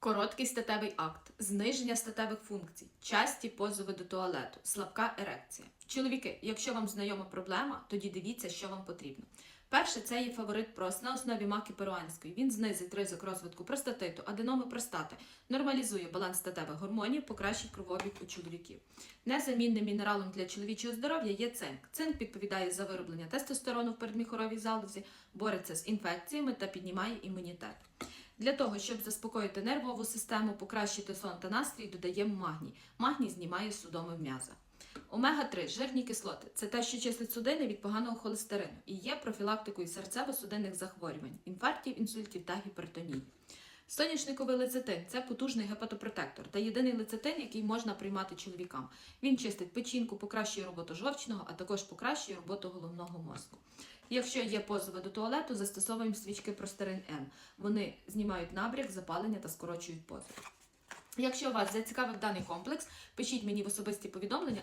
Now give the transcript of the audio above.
Короткий статевий акт, зниження статевих функцій, часті позови до туалету, слабка ерекція. Чоловіки, якщо вам знайома проблема, тоді дивіться, що вам потрібно. Перше, це є фаворит прос на основі маки перуанської. Він знизить ризик розвитку простатиту, аденоми простати, нормалізує баланс статевих гормонів, покращить кровообіг у чоловіків. Незамінним мінералом для чоловічого здоров'я є цинк. Цинк відповідає за вироблення тестостерону в передміхоровій залозі, бореться з інфекціями та піднімає імунітет. Для того, щоб заспокоїти нервову систему, покращити сон та настрій, додаємо магній. Магній знімає судоми м'яза. Омега-3 жирні кислоти це те, що чистить судини від поганого холестерину і є профілактикою серцево-судинних захворювань, інфарктів, інсультів та гіпертонії. Соняшниковий лецитин це потужний гепатопротектор та єдиний лецитин, який можна приймати чоловікам. Він чистить печінку, покращує роботу жовчного, а також покращує роботу головного мозку. Якщо є позови до туалету, застосовуємо свічки Простерин М. Вони знімають набряк, запалення та скорочують позив. Якщо вас зацікавив даний комплекс, пишіть мені в особисті повідомлення.